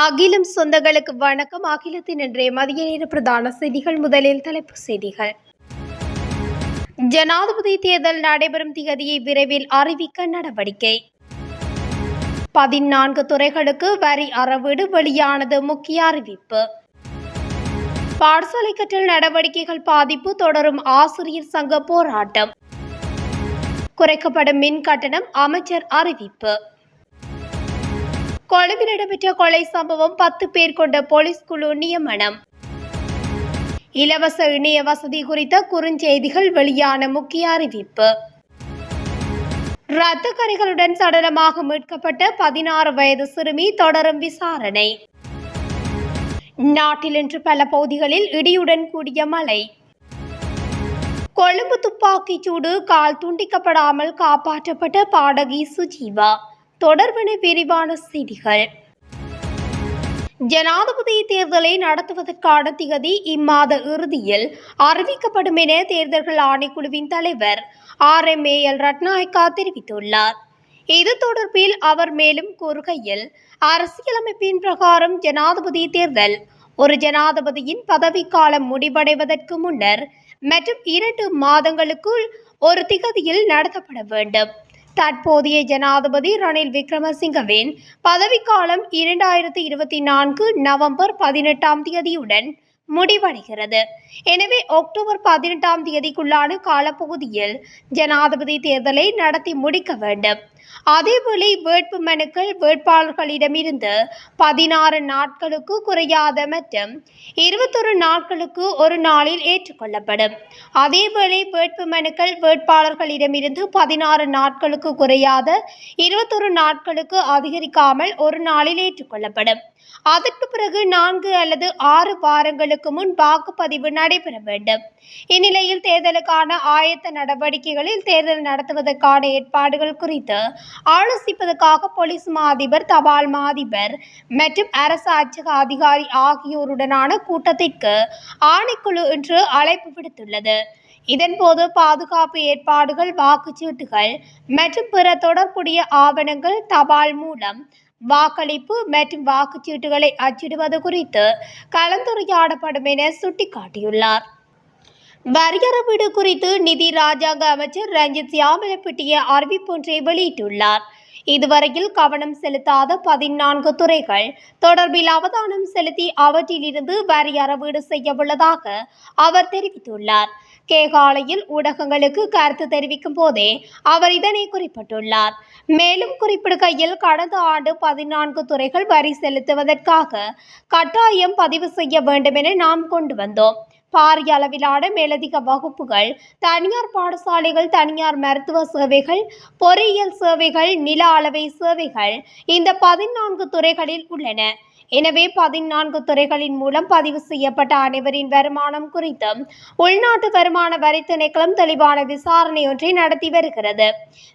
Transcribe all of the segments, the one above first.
அகிலம் சொந்தங்களுக்கு வணக்கம். அகிலத்தின் இன்றைய மதிய நேர பிரதான செய்திகள். முதலில் தலைப்புச் செய்திகள். ஜனாதிபதி தேர்தல் நடைபெறும் திகதியை விரைவில் அறிவிக்க நடவடிக்கை. பதினான்கு துறைகளுக்கு வரி அறவீடு வெளியானது முக்கிய அறிவிப்பு. பாடசாலை கற்றல் நடவடிக்கைகள் பாதிப்பு தொடரும் ஆசிரியர் சங்க போராட்டம். குறைக்கப்படும் மின் கட்டணம் அமைச்சர் அறிவிப்பு. கொழும்பில் இடம்பெற்ற கொலை சம்பவம் பத்து பேர் கொண்ட போலீஸ் குழு நியமனம் இலவச இணைய வசதி குறித்த குறுஞ்செய்திகள் வெளியான முக்கிய அறிவிப்பு இரத்த கரைகளுடன் சடலமாக மீட்கப்பட்ட பதினாறு வயது சிறுமி தொடரும் விசாரணை நாட்டில் இன்று பல பகுதிகளில் இடியுடன் கூடிய மழை கொழும்பு துப்பாக்கிச் சூடு கால் துண்டிக்கப்படாமல் காப்பாற்றப்பட்ட பாடகி சுஜீவா தொடர்பின விரிவான செய்திகள். ஜனாதிபதி தேர்தலை நடத்துவதற்கான திகதி இம்மாத இறுதியில் அறிவிக்கப்படும் என தேர்தல்கள் ஆணைக்குழுவின் தலைவர் R M A L Ratnayake தெரிவித்துள்ளார். இது தொடர்பில் அவர் மேலும் கூறுகையில் அரசியலமைப்பின் பிரகாரம் ஜனாதிபதி தேர்தல் ஒரு ஜனாதிபதியின் பதவிக்காலம் முடிவடைவதற்கு முன்னர் மற்றும் இரண்டு மாதங்களுக்குள் ஒரு திகதியில் நடத்தப்பட வேண்டும். தற்போதைய ஜனாதிபதி ரணில் விக்ரமசிங்கவின் பதவிக்காலம் இரண்டாயிரத்தி இருபத்தி நான்கு நவம்பர் பதினெட்டாம் தேதியுடன் முடிவடைகிறது. எனவே அக்டோபர் பதினெட்டாம் தேதிக்குள்ளான காலப்பகுதியில் ஜனாதிபதி தேர்தலை நடத்தி முடிக்க வேண்டும். அதேவேளை வேட்பு மனுக்கள் வேட்பாளர்களிடமிருந்து பதினாறு நாட்களுக்கு குறையாத மற்றும் இருபத்தொரு நாட்களுக்கு ஒரு நாளில் ஏற்றுக்கொள்ளப்படும். அதேவேளை வேட்பு மனுக்கள் வேட்பாளர்களிடமிருந்து பதினாறு நாட்களுக்கு குறையாத இருபத்தொரு நாட்களுக்கு அதிகரிக்காமல் ஒரு நாளில் ஏற்றுக்கொள்ளப்படும். அதற்கு பிறகு நான்கு அல்லது ஆறு வாரங்களுக்கு முன் வாக்குப்பதிவு நடைபெற வேண்டும். இந்நிலையில் தேர்தலுக்கான ஆயத்த நடவடிக்கைகளில் தேர்தல் நடத்துவதற்கான ஏற்பாடுகள் குறித்து ஆலோசிப்பதற்காக போலீஸ் மாதிபர் தபால் மாதிபர் மற்றும் அரசு அச்சக அதிகாரி ஆகியோருடனான கூட்டத்திற்கு ஆணைக்குழு இன்று அழைப்பு விடுத்துள்ளது. இதன்போது பாதுகாப்பு ஏற்பாடுகள் வாக்குச்சீட்டுகள் மற்றும் பிற தொடர்புடைய ஆவணங்கள் தபால் மூலம் வாக்களிப்பு மற்றும் வாக்குச்சீட்டுகளை அச்சிடுவது குறித்து கலந்துரையாடப்படும் என சுட்டிக்காட்டியுள்ளார். வரியறவீடு குறித்து நிதி ராஜாங்க அமைச்சர் ரஞ்சித் சியாமலப்பிட்டிய அறிவிப்பொன்றை வெளியிட்டுள்ளார். இதுவரையில் கவனம் செலுத்தாத பதினான்கு துறைகள் தொடர்பில் அவதானம் செலுத்தி அவற்றிலிருந்து வரி அறவீடு செய்ய உள்ளதாக அவர் தெரிவித்துள்ளார். கேகாலையில் ஊடகங்களுக்கு கருத்து தெரிவிக்கும் போதே அவர் இதனை குறிப்பிட்டுள்ளார். மேலும் குறிப்பிடுகையில் கடந்த ஆண்டு பதினான்கு துறைகள் வரி செலுத்துவதற்காக கட்டாயம் பதிவு செய்ய வேண்டும் என நாம் கொண்டு வந்தோம். பாரிய அளவிலான மேலதிக வகுப்புகள் தனியார் பாடசாலைகள் தனியார் மருத்துவ சேவைகள் பொறியியல் சேவைகள் நில அளவை சேவைகள் இந்த பதினான்கு துறைகளில் உள்ளன. எனவே பதினான்கு துறைகளின் மூலம் பதிவு செய்யப்பட்ட அனைவரின் வருமானம் குறித்தும் உள்நாட்டு வருமான வரி திணைக்களம் தெளிவான விசாரணை ஒன்றை நடத்தி வருகிறது.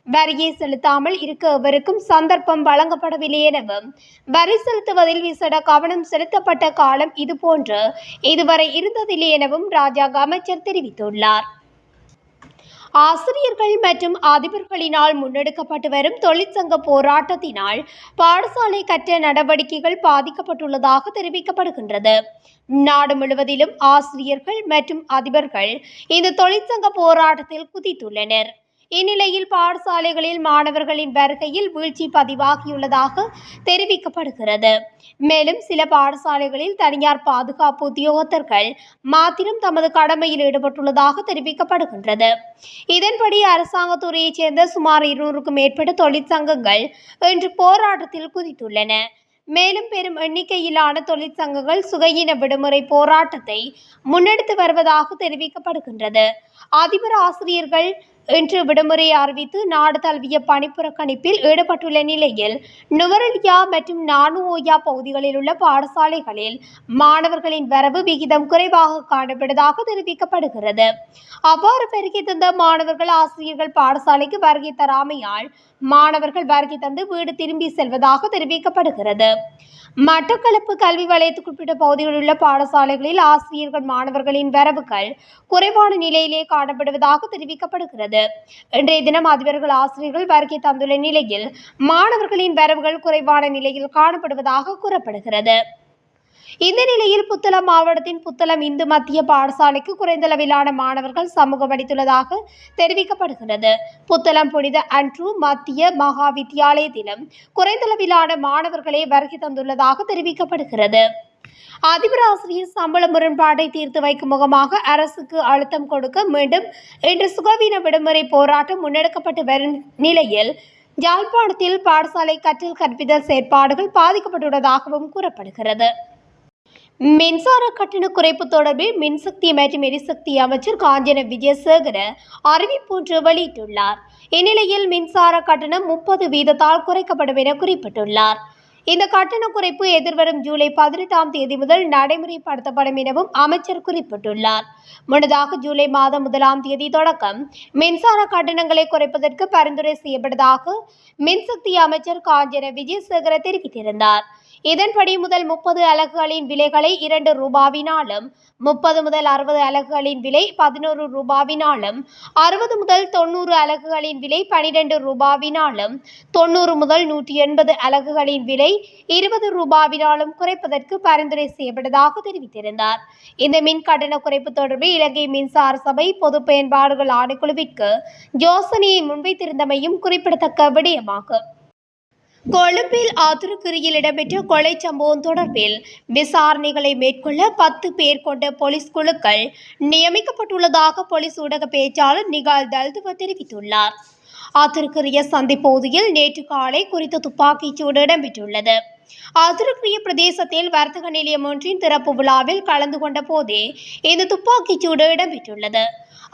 வரியை செலுத்தாமல் இருக்க எவருக்கும் சந்தர்ப்பம் வழங்கப்படவில்லை எனவும் வரி செலுத்துவதில் விசட கவனம் செலுத்தப்பட்ட காலம் இதுபோன்று இதுவரை இருந்ததில்லை எனவும் ராஜாங்க அமைச்சர் தெரிவித்துள்ளார். ஆசிரியர்கள் மற்றும் அதிபர்களினால் முன்னெடுக்கப்பட்டு வரும் தொழிற்சங்க போராட்டத்தினால் பாடசாலை கற்ற நடவடிக்கைகள் பாதிக்கப்பட்டுள்ளதாக தெரிவிக்கப்படுகின்றது. நாடு முழுவதிலும் ஆசிரியர்கள் மற்றும் அதிபர்கள் இந்த தொழிற்சங்க போராட்டத்தில் குதித்துள்ளனர். இந்நிலையில் பாடசாலைகளில் மாணவர்களின் வருகையில் வீழ்ச்சி பதிவாகியுள்ளதாக தெரிவிக்கப்படுகிறது. மேலும் சில பாடசாலைகளில் தனியார் பாதுகாப்பு உத்தியோகத்தர்கள் மாத்திரம் தமது கடமையில் ஈடுபட்டுள்ளதாக தெரிவிக்கப்படுகின்றது. இதன்படி அரசாங்கத்துறையைச் சேர்ந்த சுமார் இருநூறுக்கும் மேற்பட்ட தொழிற்சங்கங்கள் இன்று போராட்டத்தில் குதித்துள்ளன. மேலும் பெரும் எண்ணிக்கையிலான தொழிற்சங்கங்கள் சுகையின விடுமுறை போராட்டத்தை முன்னெடுத்து வருவதாக தெரிவிக்கப்படுகின்றது. அதிபர் ஆசிரியர்கள் இன்று விடுமுறை அறிவித்து நாடு தழுவிய பணிப்புறக்கணிப்பில் ஈடுபட்டுள்ள நிலையில் நுவரலியா மற்றும் நானுஓயா பகுதிகளில் உள்ள பாடசாலைகளில் மாணவர்களின் வரவு விகிதம் குறைவாக காணப்படுவதாக தெரிவிக்கப்படுகிறது. அவ்வாறு பெருகி தந்த மாணவர்கள் ஆசிரியர்கள் பாடசாலைக்கு வருகை தராமையால் மாணவர்கள் வருகை தந்து வீடு திரும்பி செல்வதாக தெரிவிக்கப்படுகிறது. மட்டக்களப்பு கல்வி வலயத்துக்குட்பட்ட பகுதிகளில் உள்ள பாடசாலைகளில் ஆசிரியர்கள் மாணவர்களின் வரவுகள் குறைவான நிலையிலே காணப்படுவதாக தெரிவிக்கப்படுகிறது. இன்றைய தினம் அதிபர்கள் ஆசிரியர்கள் வருகை தந்துள்ள நிலையில் மாணவர்களின் வரவுகள் குறைவான நிலையில் காணப்படுவதாக கூறப்படுகிறது. இந்த நிலையில் புத்தளம் மாவட்டத்தின் புத்தளம் இந்து மத்திய பாடசாலைக்கு குறைந்தளவிலான மாணவர்கள் சமூகம் அளித்துள்ளதாக தெரிவிக்கப்படுகிறது புத்தளம் புனித அன்று மத்திய மகா வித்தியாலயத்திலும் குறைந்தளவிலான மாணவர்களே வருகை தந்துள்ளதாக தெரிவிக்கப்படுகிறது. அதிபர் ஆசிரியர் சம்பள முரண்பாட்டை தீர்த்து வைக்கும் முகமாக அரசுக்கு அழுத்தம் கொடுக்க மீண்டும் இன்று சுகவீன விடுமுறை போராட்டம் முன்னெடுக்கப்பட்டு வரும் நிலையில் யாழ்ப்பாணத்தில் பாடசாலை கற்றல் கற்பித்தல் செயற்பாடுகள் பாதிக்கப்பட்டுள்ளதாகவும் கூறப்படுகிறது. மின்சார கட்டண குறைப்பு தொடர்பில் மின்சக்தி மற்றும் எரிசக்தி அமைச்சர் காஞ்சன விஜயசேகர அறிவிப்பு ஒன்று வெளியிட்டுள்ளார். இந்நிலையில் மின்சார கட்டணம் முப்பது வீதத்தால் குறைக்கப்படும் என குறிப்பிட்டுள்ளார். இந்த கட்டண குறைப்பு எதிர்வரும் ஜூலை பதினெட்டாம் தேதி முதல் நடைமுறைப்படுத்தப்படும் எனவும் அமைச்சர் குறிப்பிட்டுள்ளார். முன்னதாக ஜூலை மாதம் முதலாம் தேதி தொடக்கம் மின்சார கட்டணங்களை குறைப்பதற்கு பரிந்துரை செய்யப்பட்டதாக மின்சக்தி அமைச்சர் காஞ்சன விஜயசேகர தெரிவித்திருந்தார். இதன்படி முதல் முப்பது அலகுகளின் விலைகளை இரண்டு ரூபாவினாலும் முப்பது முதல் அறுபது அலகுகளின் விலை பதினோரு ரூபாவினாலும் அறுபது முதல் தொண்ணூறு அலகுகளின் விலை பனிரெண்டு ரூபாவினாலும் தொண்ணூறு முதல் நூற்றி எண்பது அலகுகளின் விலை இருபது ரூபாவினாலும் குறைப்பதற்கு பரிந்துரை செய்யப்பட்டதாக தெரிவித்திருந்தார். இந்த மின் கட்டண குறைப்பு தொடர்பில் இலங்கை மின்சார சபை பொது பயன்பாடுகள் ஆணைக்குழுவிற்கு யோசனையை முன்வைத்திருந்தமையும் குறிப்பிடத்தக்க விடயமாகும். கொழும்பில் ஆத்துருக்குரியில் இடம்பெற்ற கொலை சம்பவம் தொடர்பில் விசாரணைகளை மேற்கொள்ள பத்து பேர் கொண்ட போலீஸ் குழுக்கள் நியமிக்கப்பட்டுள்ளதாக போலீஸ் ஊடக பேச்சாளர் நிகால் தல்துவ தெரிவித்துள்ளார். ஆத்திருக்கிரிய சந்திப்பகுதியில் நேற்று காலை குறித்த துப்பாக்கிச்சூடு இடம்பெற்றுள்ளது. ஆத்திருக்கிரிய பிரதேசத்தில் வர்த்தக நிலையம் ஒன்றின் திறப்பு விழாவில் கலந்து கொண்ட போதே இந்த துப்பாக்கிச்சூடு இடம்பெற்றுள்ளது.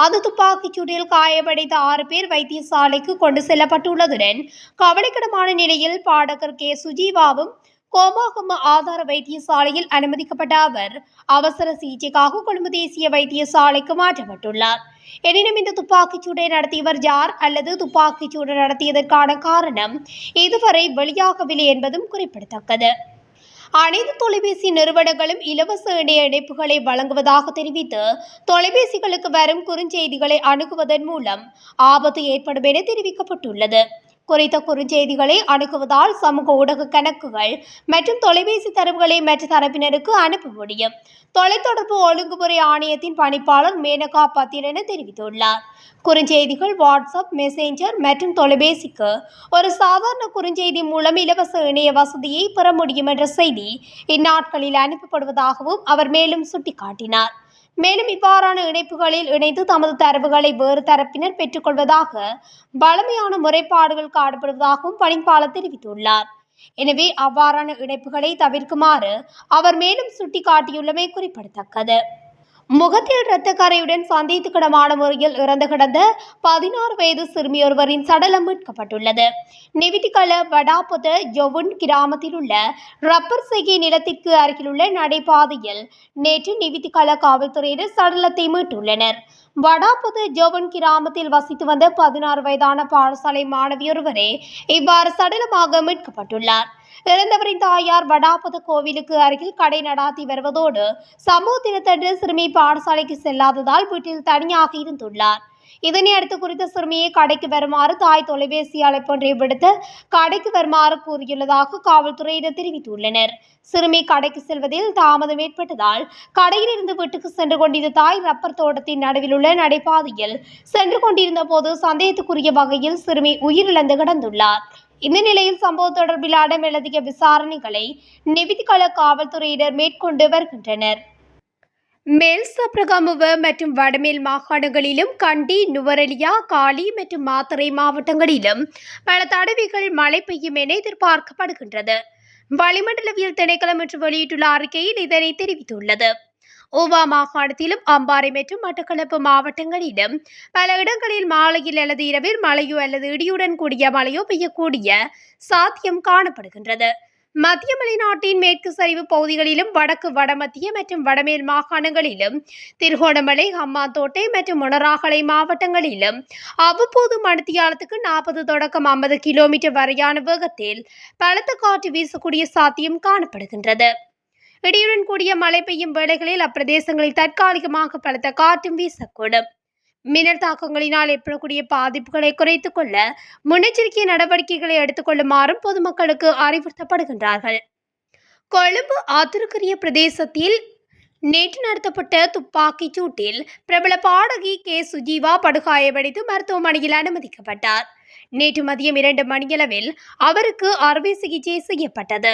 அந்த துப்பாக்கிச் சூட்டில் காயமடைந்த ஆறு பேர் வைத்தியசாலைக்கு கொண்டு செல்லப்பட்டுள்ளதுடன் கவலைக்கிடமான நிலையில் பாடகர் கே. சுஜீவாவும் கோமாகம ஆதார வைத்தியசாலையில் அனுமதிக்கப்பட்ட அவர் அவசர சிகிச்சைக்காக கொழும்பு தேசிய வைத்தியசாலைக்கு மாற்றப்பட்டுள்ளார். எனினும் இந்த துப்பாக்கிச்சூடை நடத்தியவர் யார் அல்லது துப்பாக்கிச்சூடு நடத்தியதற்கான காரணம் இதுவரை வெளியாகவில்லை என்பதும் குறிப்பிடத்தக்கது. அனைத்து தொலைபேசி நிறுவனங்களும் இலவச இணைய இணைப்புகளை வழங்குவதாக தெரிவித்து தொலைபேசிகளுக்கு வரும் குறுஞ்செய்திகளை அணுகுவதன் மூலம் ஆபத்து ஏற்படும் என தெரிவிக்கப்பட்டுள்ளது. குறித்த குறுஞ்செய்திகளை அணுகுவதால் சமூக ஊடக கணக்குகள் மற்றும் தொலைபேசி தரவுகளை மற்ற தரப்பினருக்கு அனுப்ப முடியும். தொலைத்தொடர்பு ஒழுங்குமுறை ஆணையத்தின் பணிப்பாளர் மேனகா பத்திரன தெரிவித்துள்ளார். குறுஞ்செய்திகள் வாட்ஸ்அப் மெசேஞ்சர் மற்றும் தொலைபேசிக்கு ஒரு சாதாரண குறுஞ்செய்தி மூலம் இலவச இணைய வசதியை பெற முடியும் என்ற செய்தி இந்நாட்களில் அனுப்பப்படுவதாகவும் அவர் மேலும் சுட்டிக்காட்டினார். மேலும் இவ்வாறான இணைப்புகளில் இணைந்து தமது தரவுகளை வேறு தரப்பினர் பெற்றுக்கொள்வதாக பழமையான முறைப்பாடுகள் காணப்படுவதாகவும் பணிப்பாளர் தெரிவித்துள்ளார். எனவே அவ்வாறான இணைப்புகளை தவிர்க்குமாறு அவர் மேலும் சுட்டிக்காட்டியுள்ளமை குறிப்பிடத்தக்கது. முகத்தில் இரத்த கரையுடன் சந்தேகத்துக்கிடமான முறையில் இறந்து கிடந்த பதினாறு வயது சிறுமியொருவரின் சடலம் மீட்கப்பட்டுள்ளது. நெவிதிகள வடாபுத ஜொவுன் கிராமத்தில் உள்ள ரப்பர் செய்கை நிலத்திற்கு அருகிலுள்ள நடைபாதையில் நேற்று நெவிதிகள காவல்துறையினர் சடலத்தை மீட்டுள்ளனர். வடாபுது ஜோவன் கிராமத்தில் வசித்து வந்த பதினாறு வயதான பாடசாலை மாணவியொருவரே இவ்வாறு சடலமாக மீட்கப்பட்டுள்ளார். இறந்தவரின் தாயார் வடாபத கோவிலுக்கு அருகில் கடை நடாத்தி வருவதோடு சமூக தினத்தன்று சிறுமி பாடசாலைக்கு செல்லாததால் வீட்டில் தனியாக இருந்துள்ளார். இதனை அடுத்து குறித்த சிறுமியை கடைக்கு வருமாறு தாய் தொலைபேசி அழைப்பொன்றை விடுத்த கடைக்கு வருமாறு கூறியுள்ளதாக காவல்துறையினர் தெரிவித்துள்ளனர். சிறுமி கடைக்கு செல்வதில் தாமதம் ஏற்பட்டதால் கடையில் இருந்து வீட்டுக்கு சென்று கொண்டிருந்த தாய் ரப்பர் தோட்டத்தின் நடுவில் உள்ள நடைபாதையில் சென்று கொண்டிருந்த போது சந்தேகத்துக்குரிய வகையில் சிறுமி உயிரிழந்து கிடந்துள்ளார். இந்த நிலையில் சம்பவம் தொடர்பில் மேலதிக விசாரணைகளை நெவிதிகள காவல்துறையினர் மேற்கொண்டு வருகின்றனர். மேல் சப்ரகமுவ மற்றும் வடமேல் மாகாணங்களிலும் கண்டி நுவரெலியா காலி மற்றும் மாத்தறை மாவட்டங்களிலும் பல தடவைகள் மழை பெய்யும் என எதிர்பார்க்கப்படுகின்றது. வளிமண்டலவியல் திணைக்களம் என்று வெளியிட்டுள்ள அறிக்கையில் இதனை தெரிவித்துள்ளது. ஓவா மாகாணத்திலும் அம்பாறை மற்றும் மட்டக்களப்பு மாவட்டங்களிலும் பல இடங்களில் மாலையில் அல்லது இரவில் மழையோ அல்லது இடியுடன் கூடிய மழையோ பெய்யக்கூடிய சாத்தியம் காணப்படுகின்றது. மத்திய மலைநாட்டின் மேற்கு சரிவு பகுதிகளிலும் வடக்கு வடமத்திய மற்றும் வடமேல் மாகாணங்களிலும் திருகோணமலை ஹம்மாந்தோட்டை மற்றும் மொனராகலை மாவட்டங்களிலும் அவ்வப்போது மணித்தியாலத்துக்கு நாற்பது தொடக்கம் ஐம்பது கிலோமீட்டர் வரையான வேகத்தில் பலத்த காற்று வீசக்கூடிய சாத்தியம் காணப்படுகின்றது. இடியுடன் கூடிய மழை பெய்யும் வேளைகளில் அப்பிரதேசங்களில் தற்காலிகமாக பலத்த காற்றும் வீசக்கூடும். மின்னல் தாக்கங்களினால் ஏற்படக்கூடிய பாதிப்புகளை குறைத்துக் கொள்ள முன்னெச்சரிக்கை நடவடிக்கைகளை எடுத்துக்கொள்ளுமாறும் பொதுமக்களுக்கு அறிவுறுத்தப்படுகின்றார்கள். கொழும்பு ஆத்திருக்கிரிய பிரதேசத்தில் நேற்று நடத்தப்பட்ட துப்பாக்கிச் சூட்டில் பிரபல பாடகி கே. சுஜீவா படுகாயமடைந்து மருத்துவமனையில் அனுமதிக்கப்பட்டார். நேற்று மதியம் இரண்டு மணியளவில் அவருக்கு அறுவை சிகிச்சை செய்யப்பட்டது.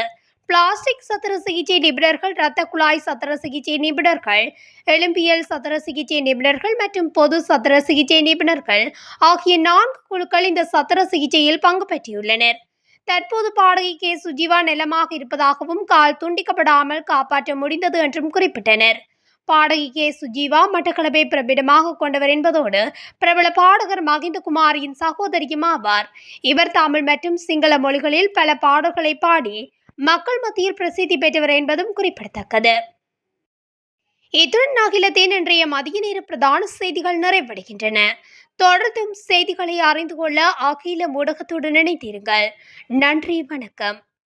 பிளாஸ்டிக் சத்திர சிகிச்சை நிபுணர்கள் இரத்த குழாய் சத்திர சிகிச்சை நிபுணர்கள் எலும்பியல் சத்திர சிகிச்சை நிபுணர்கள் மற்றும் பொது சத்திர சிகிச்சை நிபுணர்கள் ஆகிய நான்கு குழுக்கள் இந்த சத்திர சிகிச்சையில் பங்கு பெற்றுள்ளனர். தற்போது பாடகி கே. சுஜீவா நிலமாக இருப்பதாகவும் கால் துண்டிக்கப்படாமல் காப்பாற்ற முடிந்தது என்றும் குறிப்பிட்டனர். பாடகி கே. சுஜீவா மட்டக்களப்பை பிரபிடமாக கொண்டவர் என்பதோடு பிரபல பாடகர் மகிந்த குமாரியின் சகோதரியும் ஆவார். இவர் தமிழ் மற்றும் சிங்கள மொழிகளில் பல பாடல்களை பாடி மக்கள் மத்தியில் பிரசித்தி பெற்றவர் என்பதும் குறிப்பிடத்தக்கது. இத்துடன் அகிலத்தின் இன்றைய மதிய நேர பிரதான செய்திகள் நிறைவடைகின்றன. தொடர்ந்தும் செய்திகளை அறிந்து கொள்ள அகில ஊடகத்துடன் இணைந்திருங்கள். நன்றி வணக்கம்.